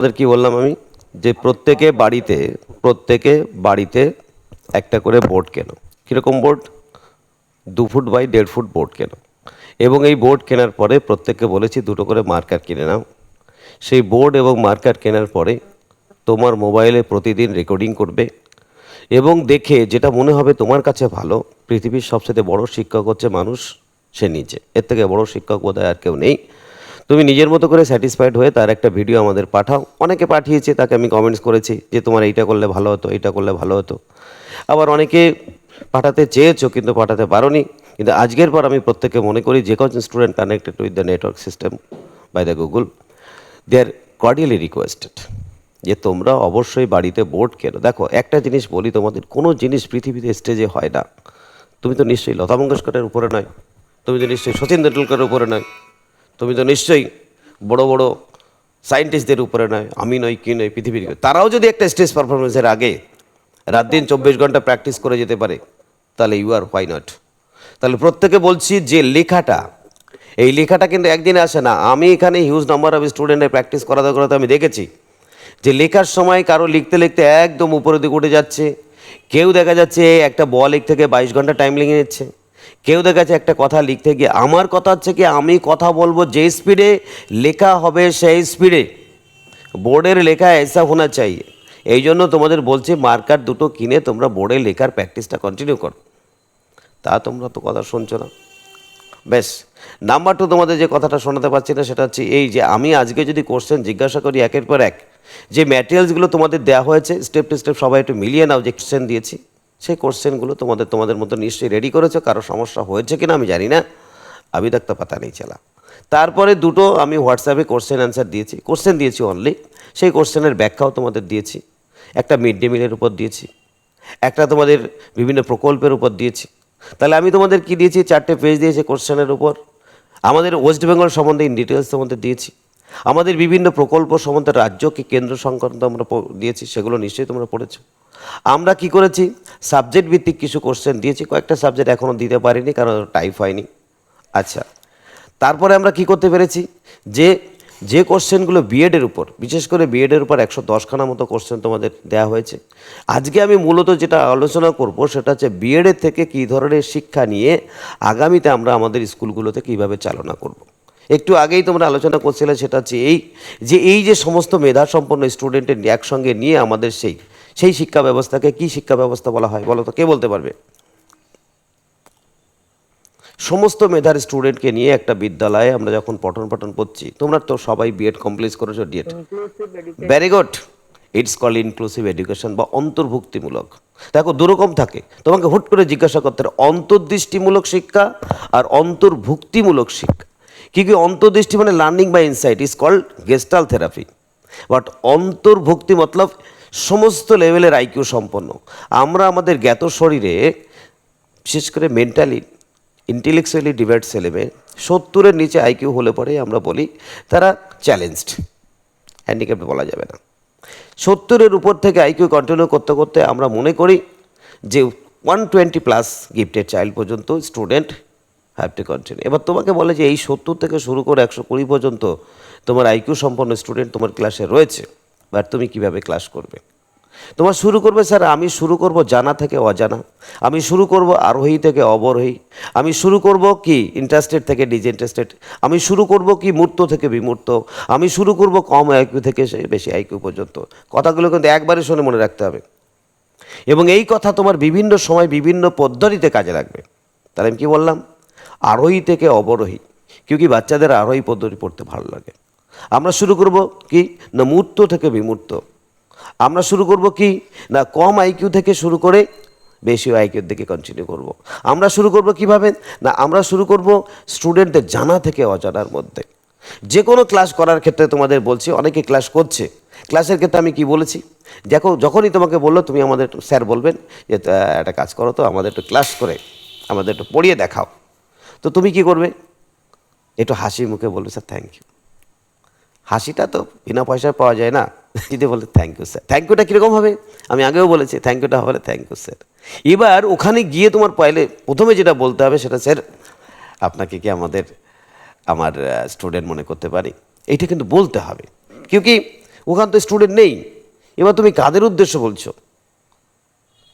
আপনাদের কি বললাম আমি? যে প্রত্যেকে বাড়িতে প্রত্যেকে বাড়িতে একটা করে বোর্ড কেনো। কীরকম বোর্ড দু ফুট বাই দেড় ফুট বোর্ড কেনো। এবং এই বোর্ড কেনার পরে প্রত্যেককে বলেছি, দুটো করে মার্কার কিনে নাও। সেই বোর্ড এবং মার্কার কেনার পরে তোমার মোবাইলে প্রতিদিন রেকর্ডিং করবে এবং দেখে যেটা মনে হবে তোমার কাছে ভালো, পৃথিবীর সবচেয়ে বড় শিক্ষক হচ্ছে মানুষ সে নিজে। এর থেকে বড় শিক্ষক বোধহয় আর কেউ নেই। তুমি নিজের মতো করে স্যাটিসফাইড হয়ে তার একটা ভিডিও আমাদের পাঠাও। অনেকে পাঠিয়েছে, তাকে আমি কমেন্টস করেছি যে তোমার এইটা করলে ভালো হতো, এইটা করলে ভালো হতো। আবার অনেকে পাঠাতে চেয়েছো কিন্তু পাঠাতে পারোনি। কিন্তু আজকের পর আমি প্রত্যেককে মনে করি, যে কজন student connected with the network system by the Google they are cordially requested যে তোমরা অবশ্যই বাড়িতে বোর্ড কেনো। দেখো, একটা জিনিস বলি তোমাদের, কোনো জিনিস পৃথিবীতে স্টেজে হয় না। তুমি তো নিশ্চয়ই লতা মঙ্গেশকরের উপরে নয়, তুমি তো নিশ্চয়ই সচিন তেন্ডুলকরের উপরে নয়। তুমি তো নিশ্চয়ই বড় বড় সায়েন্টিস্টদের উপরে নয়, আমি নই, কি নয় পৃথিবীর তারাও যদি একটা স্টেজ পারফরমেন্সের আগে রাত দিন চব্বিশ ঘণ্টা প্র্যাকটিস করে যেতে পারে, তাহলে ইউ আর হোয়াই নট তাহলে প্রত্যেকে বলছি যে লেখাটা, এই লেখাটা কিন্তু একদিনে আসে না। আমি এখানে হিউজ নাম্বার অফ স্টুডেন্টের প্র্যাকটিস করাতে করাতে আমি দেখেছি যে লেখার সময় কারও লিখতে লিখতে একদম উপরের দিকে উঠে যাচ্ছে, কেউ দেখা যাচ্ছে একটা বল লিখ থেকে বাইশ ঘণ্টা টাইম লেগে নিচ্ছে কেউ দেখা যাচ্ছে একটা কথা লিখতে গিয়ে, আমার কথা হচ্ছে কি, আমি কথা বলব যে স্পিডে, লেখা হবে সেই স্পিডে। বোর্ডের লেখা এসা হোনা চাই এই জন্য তোমাদের বলছি, মার্কার দুটো কিনে তোমরা বোর্ডে লেখার প্র্যাকটিসটা কন্টিনিউ করো। তা তোমরা তো কথা শুনছো না। বেশ, নাম্বার টু তোমাদের যে কথাটা শোনাতে পারছি না, সেটা হচ্ছে এই যে, আমি আজকে যদি কোশ্চেন জিজ্ঞাসা করি একের পর এক, যে ম্যাটেরিয়ালসগুলো তোমাদের দেওয়া হয়েছে স্টেপ টু স্টেপ সবাই একটু মিলিয়ে নাও যে কোশ্চেন দিয়েছি। সেই কোশ্চেনগুলো তোমাদের তোমাদের মতো নিশ্চয়ই রেডি করেছ, কারও সমস্যা হয়েছে কিনা আমি জানি না। আমি দেখতে পাতা নেই, চালা। তারপরে দুটো আমি হোয়াটসঅ্যাপে কোশ্চেন অ্যান্সার দিয়েছি কোশ্চেন দিয়েছি অনলি সেই কোশ্চেনের ব্যাখ্যাও তোমাদের দিয়েছি। একটা মিড ডে মিলের উপর দিয়েছি। একটা তোমাদের বিভিন্ন প্রকল্পের উপর দিয়েছি। তাহলে আমি তোমাদের কি দিয়েছি? চারটে পেজ দিয়েছি কোশ্চেনের উপর। আমাদের ওয়েস্ট বেঙ্গল সম্বন্ধে ইন ডিটেলস তোমাদের দিয়েছি। আমাদের বিভিন্ন প্রকল্প সম্বন্ধে রাজ্যকে কেন্দ্র সংক্রান্ত আমরা দিয়েছি, সেগুলো নিশ্চয়ই তোমরা পড়েছো। আমরা কি করেছি? সাবজেক্ট ভিত্তিক কিছু কোশ্চেন দিয়েছি, কয়েকটা সাবজেক্ট এখনও দিতে পারিনি, কারণ টাইপ হয়নি। আচ্ছা তারপরে আমরা কি করতে পেরেছি? যে যে কোশ্চেনগুলো বিএডের উপর, বিশেষ করে বিএডের উপর একশো দশখানা মতো কোশ্চেন তোমাদের দেওয়া হয়েছে। আজকে আমি মূলত যেটা আলোচনা করব, সেটা হচ্ছে বিএডের থেকে কী ধরনের শিক্ষা নিয়ে আগামীতে আমরা আমাদের স্কুলগুলোতে কীভাবে চালনা করব। একটু আগেই তোমরা আলোচনা করছিলে সেটা হচ্ছে এই যে এই যে সমস্ত মেধা সম্পন্ন স্টুডেন্টের একসঙ্গে নিয়ে আমাদের সেই সেই শিক্ষা ব্যবস্থাকে কি শিক্ষা ব্যবস্থা বলা হয় বলো তো কে বলতে পারবে? সমস্ত মেধার স্টুডেন্টকে নিয়ে একটা বিদ্যালয়ে আমরা যখন পঠন পাঠন করছি তোমরা তো সবাই বিএড কমপ্লিট করেছ DEd very good it's call inclusive education বা অন্তর্ভুক্তিমূলক। দেখো দুরকম থাকে। তোমাকে হুট করে জিজ্ঞাসা করতে হবে অন্তর্দৃষ্টিমূলক শিক্ষা আর অন্তর্ভুক্তিমূলক শিক্ষা। কি কি অন্তর্দৃষ্টি মানে learning by insight is called gestalt therapy but অন্তর্ভুক্তি মতলব সমস্ত লেভেলের আইকিউ সম্পন্ন। আমরা আমাদের জ্ঞাত শরীরে, বিশেষ করে মেন্টালি ইন্টেলেকচুয়ালি ডিভাইড ছেলেমেয়ে সত্তরের নিচে আইকিউ হলে পরে আমরা বলি তারা চ্যালেঞ্জড হ্যান্ডিক্যাপ বলা যাবে না। সত্তরের উপর থেকে আইকিউ কন্টিনিউ করতে করতে আমরা মনে করি যে one twenty plus gifted child পর্যন্ত স্টুডেন্ট হ্যাভ টু এবার তোমাকে বলে যে এই সত্তর থেকে শুরু করে একশো কুড়ি পর্যন্ত তোমার আইকিউ সম্পন্ন স্টুডেন্ট তোমার ক্লাসে রয়েছে বাট তুমি কীভাবে ক্লাস করবে? তোমার শুরু করবে স্যার আমি শুরু করব জানা থেকে অজানা, আমি শুরু করব আরোহী থেকে অবরোহী, আমি শুরু করব কি ইন্টারেস্টেড থেকে ডিসইন্টারেস্টেড আমি শুরু করব কি মূর্ত থেকে বিমূর্ত, আমি শুরু করব কম আইকিউ থেকে বেশি আইকিউ পর্যন্ত। কথাগুলো কিন্তু একবারে শুনে মনে রাখতে হবে। এবং এই কথা তোমার বিভিন্ন সময় বিভিন্ন পদ্ধতিতে কাজে লাগবে। তাহলে আমি কি বললাম? আরোহী থেকে অবরোহী। কেউ কি বাচ্চাদের আরোহী পদ্ধতি পড়তে ভালো লাগে? আমরা শুরু করব কি? না মূর্ত থেকে বিমূর্ত। আমরা শুরু করব কি? না কম আইকিউ থেকে শুরু করে বেশি আইকিউর দিকে কন্টিনিউ করব। আমরা শুরু করব কীভাবে? না আমরা শুরু করব স্টুডেন্টদের জানা থেকে অজানার মধ্যে। যে কোনো ক্লাস করার ক্ষেত্রে তোমাদের বলছি, অনেকে ক্লাস করছে। ক্লাসের ক্ষেত্রে আমি কি বলেছি? দেখো, যখনই তোমাকে বলল, তুমি আমাদের স্যার বলবেন যে একটা কাজ করো তো, আমাদের একটু ক্লাস করে, আমাদের একটু পড়িয়ে দেখাও। তো তুমি কি করবে? একটু হাসি মুখে বলবে, স্যার থ্যাংক ইউ হাসিটা তো বিনা পয়সায় পাওয়া যায় না। যদি বলে থ্যাংক ইউ স্যার থ্যাংক ইউটা কীরকম হবে? আমি আগেও বলেছি থ্যাংক ইউটা হবে থ্যাংক ইউ স্যার এবার ওখানে গিয়ে তোমার পয়লে প্রথমে যেটা বলতে হবে সেটা, স্যার, আপনাকে কি আমাদের, আমার স্টুডেন্ট মনে করতে পারি? এইটা কিন্তু বলতে হবে। কি, ওখানে তো স্টুডেন্ট নেই। এবার তুমি কাদের উদ্দেশ্য বলছো?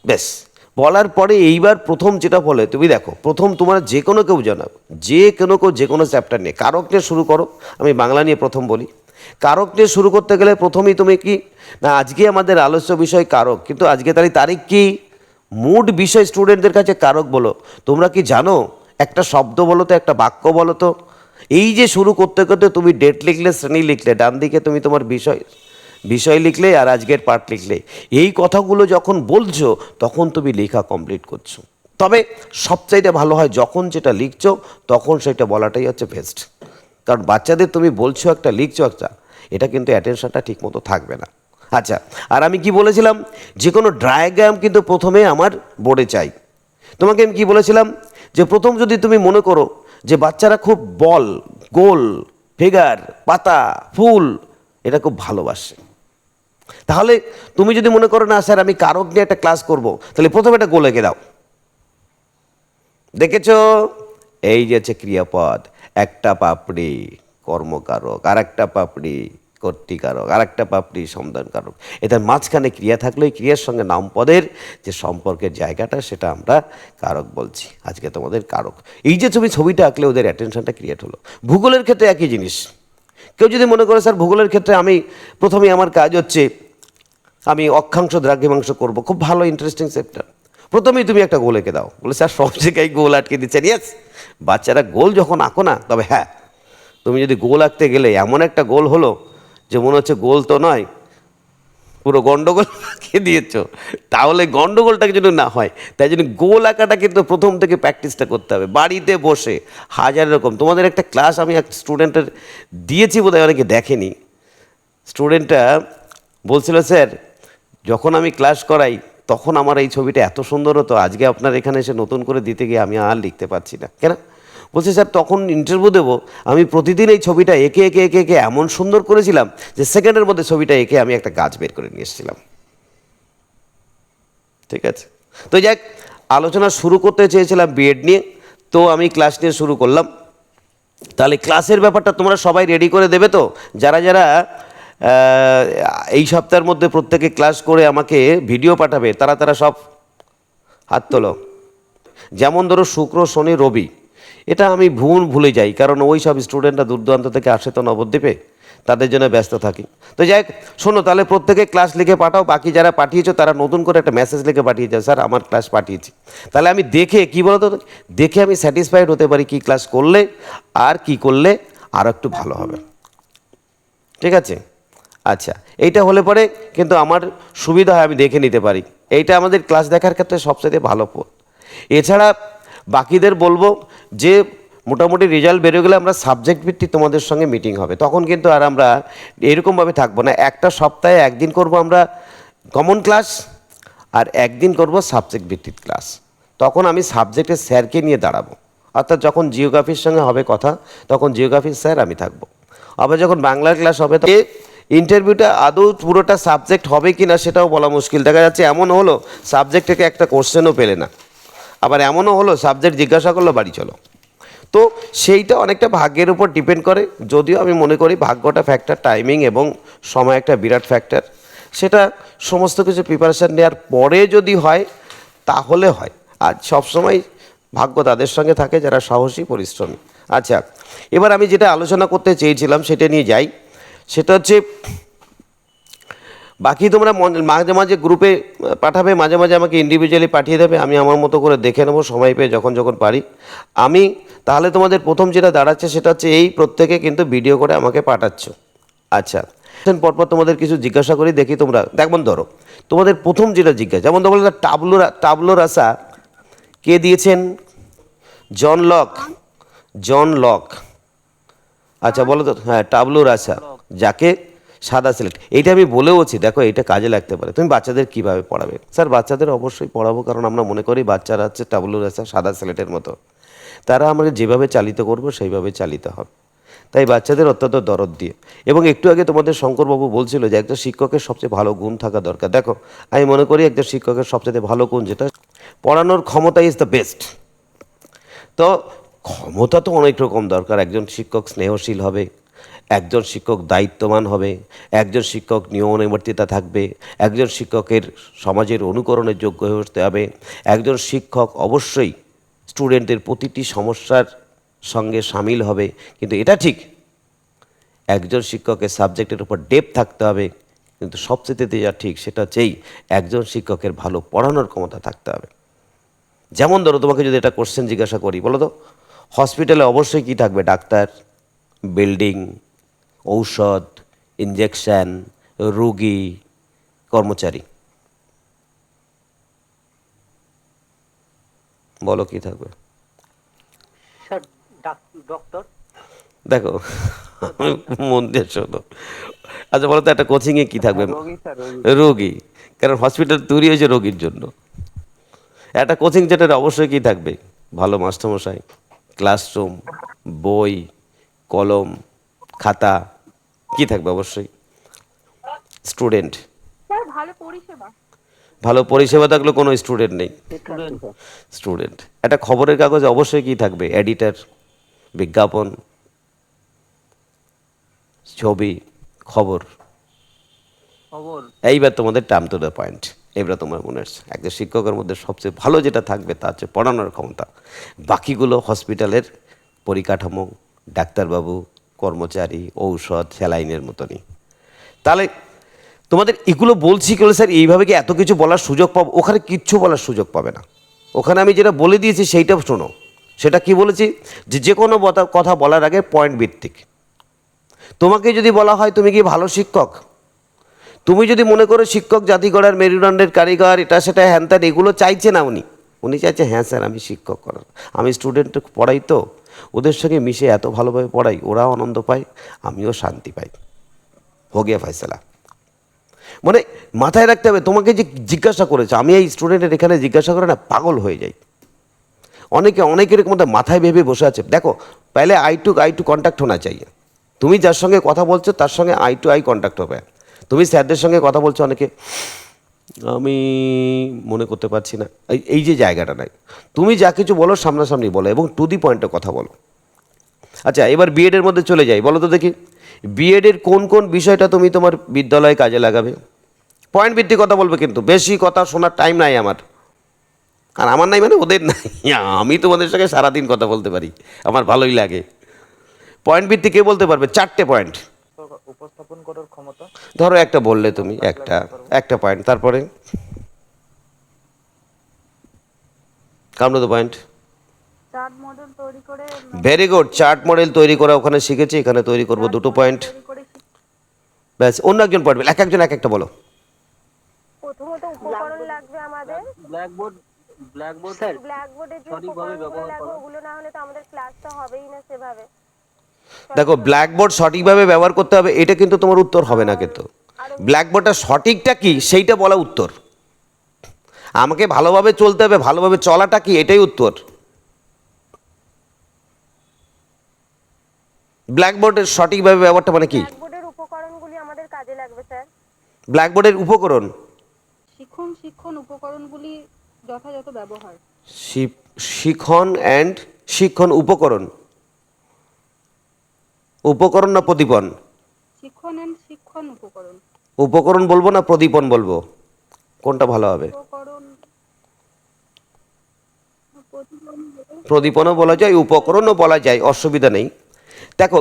ব্যাস। বলার পরে এইবার প্রথম যেটা বলে, তুমি দেখো, প্রথম তোমার যে কোনো কেউ জানাও যে কোনো কেউ যে কোনো চ্যাপ্টার নিয়ে কারক নিয়ে শুরু করো, আমি বাংলা নিয়ে প্রথম বলি। কারক নিয়ে শুরু করতে গেলে প্রথমেই তুমি কি, না, আজকে আমাদের আলোচ্য বিষয় কারক, কিন্তু আজকে তারিখ তারিখ কি? মুড বিষয় স্টুডেন্টদের কাছে কারক বলো। তোমরা কি জানো, একটা শব্দ বলো তো, একটা বাক্য বলো তো। এই যে শুরু করতে করতে তুমি ডেট লিখলে, শ্রেণি লিখলে, ডান দিকে তুমি তোমার বিষয়। বিষয় লিখলে আর আজকের পাঠ লিখলে। এই কথাগুলো যখন বলছো, তখন তুমি লেখা কমপ্লিট করছ। তবে সবচাইতে ভালো হয় যখন যেটা লিখছো, তখন সেটা বলাটাই হচ্ছে বেস্ট কারণ বাচ্চাদের তুমি বলছো একটা, লিখছো একটা, এটা কিন্তু অ্যাটেনশনটা ঠিকমতো থাকবে না। আচ্ছা আর আমি কি বলেছিলাম? যে কোনো ডায়াগ্রাম কিন্তু প্রথমে আমার বোর্ডে চাই। তোমাকে আমি কি বলেছিলাম? যে প্রথম যদি তুমি মনে করো যে বাচ্চারা খুব বল, গোল ফিগার পাতা, ফুল, এটা খুব ভালোবাসে। তাহলে তুমি যদি মনে করো, না স্যার, আমি কারক নিয়ে একটা ক্লাস করব, তাহলে প্রথমে একটা গোল এঁকে দাও। দেখেছ? এই যে হচ্ছে ক্রিয়াপদ, একটা পাপড়ি কর্মকারক আর একটা পাপড়ি কর্তিকারক আর একটা পাপড়ি সন্ধানকারক এটার মাঝখানে ক্রিয়া থাকলে ক্রিয়ার সঙ্গে নামপদের যে সম্পর্কের জায়গাটা, সেটা আমরা কারক বলছি। আজকে তোমাদের কারক। এই যে তুমি ছবিটা আঁকলে, ওদের অ্যাটেনশনটা ক্রিয়েট হলো। ভূগোলের ক্ষেত্রে একই জিনিস। কেউ যদি মনে করে, স্যার, ভূগোলের ক্ষেত্রে আমি প্রথমেই আমার কাজ হচ্ছে আমি অক্ষাংশ দ্রাঘ্যমাংশ করব। খুব ভালো ইন্টারেস্টিং সেক্টর প্রথমেই তুমি একটা গোল এঁকে দাও। বলে, স্যার, সব জায়গায় গোল আটকে দিচ্ছেন। ইয়েস বাচ্চারা গোল যখন আঁকো না, তবে হ্যাঁ তুমি যদি গোল আঁকতে গেলে এমন একটা গোল হলো যে মনে হচ্ছে গোল তো নয় পুরো গন্ডগোল আঁকিয়ে দিয়েছ। তাহলে গন্ডগোলটা যদি না হয়, তাই জন্য গোল আঁকাটা কিন্তু প্রথম থেকে প্র্যাকটিসটা করতে হবে। বাড়িতে বসে হাজার রকম তোমাদের একটা ক্লাস আমি এক স্টুডেন্টের দিয়েছি বোধহয়, অনেকে দেখেনি। স্টুডেন্টটা বলছিল, স্যার, যখন আমি ক্লাস করাই, তখন আমার এই ছবিটা এত সুন্দর হতো, আজকে আপনার এখানে এসে নতুন করে দিতে গিয়ে আমি আর লিখতে পারছি না। কেন? বলছে, স্যার, তখন ইন্টারভিউ দেবো। আমি প্রতিদিন এই ছবিটা এঁকে, একে, এঁকে এঁকে এমন সুন্দর করেছিলাম যে সেকেন্ডের মধ্যে ছবিটা এঁকে আমি একটা গাছ বের করে নিয়ে এসেছিলাম। ঠিক আছে? তো যাক আলোচনা শুরু করতে চেয়েছিলাম বিএড নিয়ে। তো আমি ক্লাস নিয়ে শুরু করলাম। তাহলে ক্লাসের ব্যাপারটা তোমরা সবাই রেডি করে দেবে তো? যারা যারা এই সপ্তাহের মধ্যে প্রত্যেকে ক্লাস করে আমাকে ভিডিও পাঠাবে, তারা তারা সব হাত তোলো। যেমন ধরো শুক্র, শনি, রবি। এটা আমি ভুল ভুলে যাই কারণ ওই সব স্টুডেন্টরা দূর দূরান্ত থেকে আসে তো নবদ্বীপে তাদের জন্য ব্যস্ত থাকি। তো যাই হোক, শোনো তাহলে প্রত্যেকে ক্লাস লিখে পাঠাও বাকি যারা পাঠিয়েছো তারা নতুন করে একটা মেসেজ লিখে পাঠিয়েছে স্যার আমার ক্লাস পাঠিয়েছি। তাহলে আমি দেখে কি বলতো দেখে আমি স্যাটিসফাইড হতে পারি কি ক্লাস করলে আর কি করলে আর একটু ভালো হবে। ঠিক আছে? আচ্ছা এইটা হলে পরে কিন্তু আমার সুবিধা হয় আমি দেখে নিতে পারি। এইটা আমাদের ক্লাস দেখার ক্ষেত্রে সবচেয়ে ভালো পথ। এছাড়া বাকিদের বলব যে মোটামুটি রেজাল্ট বেরো গেলে আমরা সাবজেক্ট ভিত্তিক তোমাদের সঙ্গে মিটিং হবে। তখন কিন্তু আর আমরা এরকমভাবে থাকব না। একটা সপ্তাহে একদিন করব আমরা কমন ক্লাস আর একদিন করব সাবজেক্ট ভিত্তিক ক্লাস তখন আমি সাবজেক্টের স্যারকে নিয়ে দাঁড়াবো। অর্থাৎ যখন জিওগ্রাফির সঙ্গে হবে কথা, তখন জিওগ্রাফির স্যার আমি থাকব। আবার যখন বাংলার ক্লাস হবে তো ইন্টারভিউটা আদৌ পুরোটা সাবজেক্ট হবে কি না সেটাও বলা মুশকিল। দেখা যাচ্ছে এমন হলো সাবজেক্ট থেকে একটা কোশ্চেনও পেলে না। আবার এমনও হলো সাবজেক্ট জিজ্ঞাসা করল, বাড়ি চলো। তো সেইটা অনেকটা ভাগ্যের উপর ডিপেন্ড করে। যদিও আমি মনে করি ভাগ্যটা ফ্যাক্টর টাইমিং এবং সময় একটা বিরাট ফ্যাক্টর সেটা সমস্ত কিছু প্রিপারেশান নেওয়ার পরে যদি হয়, তাহলে হয়। আর সবসময় ভাগ্য তাদের সঙ্গে থাকে, যারা সাহসী, পরিশ্রমী। আচ্ছা এবার আমি যেটা আলোচনা করতে চেয়েছিলাম, সেটা নিয়ে যাই। সেটা হচ্ছে বাকি তোমরা মাঝে মাঝে গ্রুপে পাঠাবে মাঝে মাঝে আমাকে ইন্ডিভিজুয়ালি পাঠিয়ে দেবে আমি আমার মতো করে দেখে নেব সময় পেয়ে যখন যখন পারি। আমি তাহলে তোমাদের প্রথম যেটা দাঁড়াচ্ছে সেটা হচ্ছে এই প্রত্যেকে কিন্তু ভিডিও করে আমাকে পাঠাচ্ছ। আচ্ছা পরপর তোমাদের কিছু জিজ্ঞাসা করি দেখি তোমরা দেখবেন ধরো তোমাদের প্রথম যেটা জিজ্ঞাসা যেমন তোমরা টাবলো টাবলো রাসা কে দিয়েছেন? জন লক জন লক আচ্ছা বলো তো হ্যাঁ টাবলু রাসা যাকে সাদা সিলেট এইটা আমি বলেওছি, দেখো এটা কাজে লাগতে পারে। তুমি বাচ্চাদের কীভাবে পড়াবে? স্যার, বাচ্চাদের অবশ্যই পড়াবো, কারণ আমরা মনে করি বাচ্চারা হচ্ছে টাবলু রাসা সাদা সিলেটের মতো। তারা আমরা যেভাবে চালিত করব, সেইভাবে চালিত হবে। তাই বাচ্চাদের অত্যন্ত দরদ দিয়ে। এবং একটু আগে তোমাদের শঙ্করবাবু বলছিল যে একজন শিক্ষকের সবচেয়ে ভালো গুণ থাকা দরকার। দেখো, আমি মনে করি একজন শিক্ষকের সবচেয়ে ভালো গুণ যেটা, পড়ানোর ক্ষমতা ইজ দ্য বেস্ট তো ক্ষমতা তো অনেক রকম দরকার। একজন শিক্ষক স্নেহশীল হবে একজন শিক্ষক দায়িত্ববান হবে, একজন শিক্ষক নিয়মনিবর্তিতা থাকবে, একজন শিক্ষকের সমাজের অনুকরণের যোগ্য হয়ে উঠতে হবে, একজন শিক্ষক অবশ্যই স্টুডেন্টদের প্রতিটি সমস্যার সঙ্গে সামিল হবে, কিন্তু এটা ঠিক, একজন শিক্ষকের সাবজেক্টের উপর ডেপ থাকতে হবে, কিন্তু সবচেয়ে যা ঠিক সেটা হচ্ছেই একজন শিক্ষকের ভালো পড়ানোর ক্ষমতা থাকতে হবে। যেমন ধরো তোমাকে যদি এটা কোশ্চেন জিজ্ঞাসা করি, বলো তো হসপিটালে অবশ্যই কি থাকবে? ডাক্তার বিল্ডিং ঔষধ ইঞ্জেকশন রুগী কর্মচারী। বলো কি থাকবে? ডক্টর? দেখো মন দিয়ে শোনো। আচ্ছা বলো তো একটা কোচিংয়ে কী থাকবে? রোগী রোগী। রোগী। কারণ হসপিটাল তৈরি হয়েছে রোগীর জন্য। একটা কোচিং সেন্টারে অবশ্যই কী থাকবে? ভালো মাস্টারমশাই ক্লাসরুম বই কলম খাতা। কি থাকবে অবশ্যই? স্টুডেন্ট ভালো পরিষেবা। ভালো পরিষেবা থাকলে কোনো স্টুডেন্ট নেই। স্টুডেন্ট একটা খবরের কাগজে অবশ্যই কি থাকবে? এডিটার বিজ্ঞাপন ছবি খবর। খবর। এইবার তোমাদের টার্ম টু দ্য পয়েন্ট এবার তোমার মনে হচ্ছে একজন শিক্ষকের মধ্যে সবচেয়ে ভালো যেটা থাকবে তা হচ্ছে পড়ানোর ক্ষমতা। বাকিগুলো হসপিটালের পরিকাঠামো ডাক্তারবাবু কর্মচারী, ঔষধ, স্যালাইনের মতনই। তাহলে তোমাদের এগুলো বলছি কেন স্যার? এইভাবে কি এত কিছু বলার সুযোগ পাবো? ওখানে কিচ্ছু বলার সুযোগ পাবে না। ওখানে আমি যেটা বলে দিয়েছি সেইটা শোনো। সেটা কি বলেছি? যে যে কোনো কথা বলার আগে পয়েন্ট ভিত্তিক। তোমাকে যদি বলা হয়, তুমি কি ভালো শিক্ষক? তুমি যদি মনে করো শিক্ষক জাতি গড়ার মেরুদণ্ডের কারিগর, এটা সেটা হ্যান এগুলো চাইছে না উনি। উনি চাইছে হ্যাঁ স্যার, আমি শিক্ষক করার আমি স্টুডেন্ট পড়াই তো। ওদের সঙ্গে মিশে এত ভালোভাবে পড়াই, ওরাও আনন্দ পায়, আমিও শান্তি পাই। হো গিয়া ফয়সালা মানে মাথায় রাখতে হবে, তোমাকে যে জিজ্ঞাসা করেছে, আমি এই স্টুডেন্টের এখানে জিজ্ঞাসা করে না পাগল হয়ে যাই। অনেকে, অনেকের মধ্যে মাথায় ভেবে বসে আছে। দেখো পহলে eye to eye to contact হোনা চাই। তুমি যার সঙ্গে কথা বলছো, তার সঙ্গে আই টু আই কন্ট্যাক্ট হবে। তুমি স্যারদের সঙ্গে কথা বলছো অনেকে আমি মনে করতে পারছি না। এই যে জায়গাটা নাই। তুমি যা কিছু বলো, সামনাসামনি বলো এবং টু দি পয়েন্টে কথা বলো। আচ্ছা এবার বিএডের মধ্যে চলে যাই। বলো তো দেখি বিএডের কোন কোন বিষয়টা তুমি তোমার বিদ্যালয়ে কাজে লাগাবে? পয়েন্ট ভিত্তিক কথা বলবে কিন্তু, বেশি কথা শোনার টাইম নাই আমার। আর আমার নাই মানে ওদের নাই। আমি তোমাদের সঙ্গে সারাদিন কথা বলতে পারি। আমার ভালোই লাগে। পয়েন্ট ভিত্তিক কে বলতে পারবে? চারটে পয়েন্ট উপস্থাপন করার ক্ষমতা? ধরো একটা বললে তুমি একটা একটা পয়েন্ট তারপরে? Come to the point chart model তৈরি করে ভেরি গুড চার্ট মডেল তৈরি করা ওখানে শিখেছি এখানে তৈরি করব দুটো পয়েন্ট ব্যাস অন্য একজন পয়েন্ট এক একজন এক একটা বলো। প্রথমত উপকরণ লাগবে আমাদের। ব্ল্যাকবোর্ড ব্ল্যাকবোর্ড স্যার ব্ল্যাকবোর্ডের উপকরণগুলো লাগবে। ওগুলো না হলে তো আমাদের ক্লাস তো হবেই না সেভাবে। দেখো ব্ল্যাকবোর্ড সঠিকভাবে ব্যবহার করতে হবে এটা কিন্তু তোমার উত্তর হবে না কিন্তু। ব্ল্যাকবোর্ডটা সঠিকটা কি সেইটা বলা উত্তর। আমাকে ভালোভাবে চলতে হবে ভালোভাবে চলাটা কি এটাই উত্তর। ব্ল্যাকবোর্ডের সঠিকভাবে ব্যবহারটা মানে কি? ব্ল্যাকবোর্ডের উপকরণগুলি আমাদের কাজে লাগবে স্যার। ব্ল্যাকবোর্ডের উপকরণ? শিক্ষণ শিক্ষণ উপকরণগুলি যথাযথ ব্যবহার। শিখন অ্যান্ড শিক্ষণ উপকরণ। উপকরণ না প্রদীপন? শিক্ষণ অ্যান্ড শিক্ষণ উপকরণ। উপকরণ বলব না প্রদীপন বলব? কোনটা ভালো হবে? প্রদীপনও বলা যায় উপকরণও বলা যায় অসুবিধা নেই। দেখো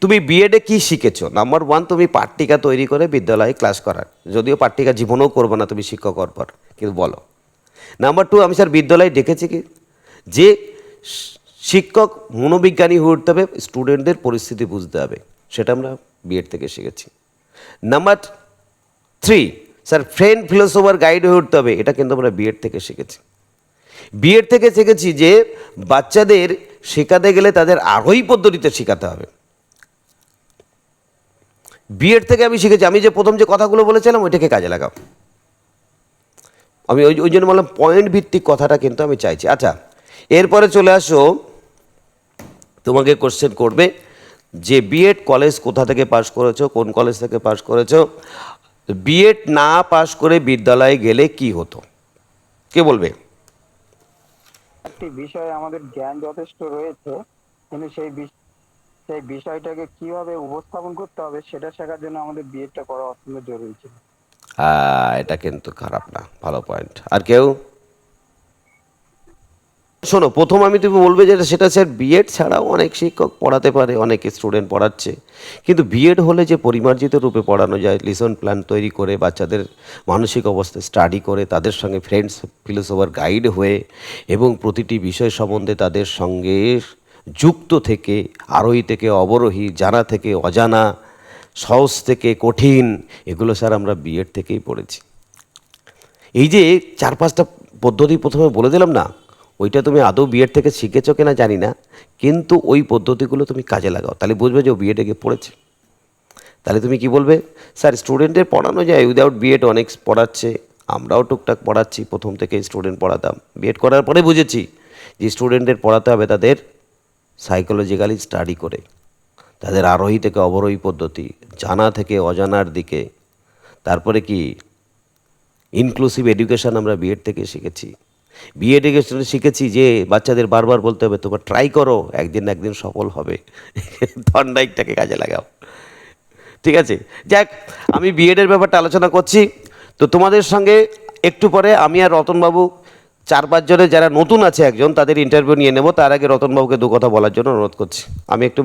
তুমি বিএডে কি শিখেছো? নাম্বার ওয়ান তুমি পাট্টিকা তৈরি করে বিদ্যালয়ে ক্লাস করার। যদিও পাট্টিকা জীবনেও করব না তুমি শিক্ষক হওয়ার পর কিন্তু বলো। নাম্বার টু আমি স্যার বিদ্যালয়ে দেখেছি কি? যে শিক্ষক, মনোবিজ্ঞানী হয়ে উঠতে হবে স্টুডেন্টদের পরিস্থিতি বুঝতে হবে। সেটা আমরা বিএড থেকে শিখেছি। Number three sir friend philosopher guide হয়ে উঠতে হবে, এটা কিন্তু আমরা বিএড থেকে শিখেছি। বিএড থেকে শিখেছি যে, বাচ্চাদের শেখাতে গেলে তাদের আরোহী পদ্ধতিতে শেখাতে হবে। বিএড থেকে আমি শিখেছি, আমি যে প্রথম যে কথাগুলো বলেছিলাম, ওইটাকে কাজে লাগাও। আমি ওই ওই জন্য বললাম পয়েন্ট ভিত্তিক কথাটা কিন্তু আমি চাইছি। আচ্ছা এরপরে চলে আসো তোমাকে কোশ্চেন করবে যে বিএড কলেজ কোথা থেকে পাশ করেছ কোন কলেজ থেকে পাশ করেছ? বিএড না পাশ করে বিদ্যালয়ে গেলে কি হতো? কে বলবে? একটি বিষয়ে আমাদের জ্ঞান যথেষ্ট রয়েছে কিন্তু সেই সেই বিষয়টাকে কীভাবে উপস্থাপন করতে হবে সেটা শেখার জন্য আমাদের বিএডটা করা অত্যন্ত জরুরি ছিল। হ্যাঁ এটা কিন্তু খারাপ না ভালো পয়েন্ট আর কেউ? শোনো, প্রথম আমি তুমি বলবে যেটা সেটা স্যার বিএড ছাড়াও অনেক শিক্ষক পড়াতে পারে, অনেক স্টুডেন্ট পড়াচ্ছে। কিন্তু বিএড হলে যে পরিমার্জিত রূপে পড়ানো যায় লিসন প্ল্যান তৈরি করে, বাচ্চাদের মানসিক অবস্থা স্টাডি করে, তাদের সঙ্গে ফ্রেন্ডস ফিলোসোফার গাইড হয়ে এবং প্রতিটি বিষয় সম্বন্ধে তাদের সঙ্গে যুক্ত থেকে, আরোহী থেকে, অবরোহী, জানা থেকে, অজানা, সহজ থেকে, কঠিন, এগুলো স্যার আমরা বিএড থেকেই পড়েছি। এই যে চার পাঁচটা পদ্ধতি প্রথমে বলে দিলাম না ওইটা তুমি আদৌ বিএড থেকে শিখেছো কিনা জানি না, কিন্তু ওই পদ্ধতিগুলো তুমি কাজে লাগাও। তাহলে বুঝবে যে ও বিএডে গিয়ে পড়েছে। তাহলে তুমি কি বলবে? স্যার, স্টুডেন্টের পড়ানো যায় উইদাউট বিএড অনেক পড়াচ্ছে, আমরাও টুকটাক পড়াচ্ছি, প্রথম থেকে স্টুডেন্ট পড়াতাম। বিএড করার পরে বুঝেছি যে স্টুডেন্টের পড়াতে হবে তাদের সাইকোলজিক্যালি স্টাডি করে, তাদের আরোহী থেকে অবরোহী পদ্ধতি, জানা থেকে অজানার দিকে। তারপরে কি? ইনক্লুসিভ এডুকেশন আমরা বিএড থেকে শিখেছি। বিএড এডুকেশনে শিখেছি যে বাচ্চাদের বারবার বলতে হবে, তোমার ট্রাই করো, একদিন একদিন সফল হবে। থন্ডাইকটাকে কাজে লাগাও। ঠিক আছে? যাক, আমি বিএডের ব্যাপারটা আলোচনা করছি। তো তোমাদের সঙ্গে একটু পরে আমি আর রতনবাবু, চার পাঁচজনের যারা নতুন আছে একজন, তাদের ইন্টারভিউ নিয়ে নেব। তার আগে রতনবাবুকে দু কথা বলার জন্য অনুরোধ করছি। আমি একটু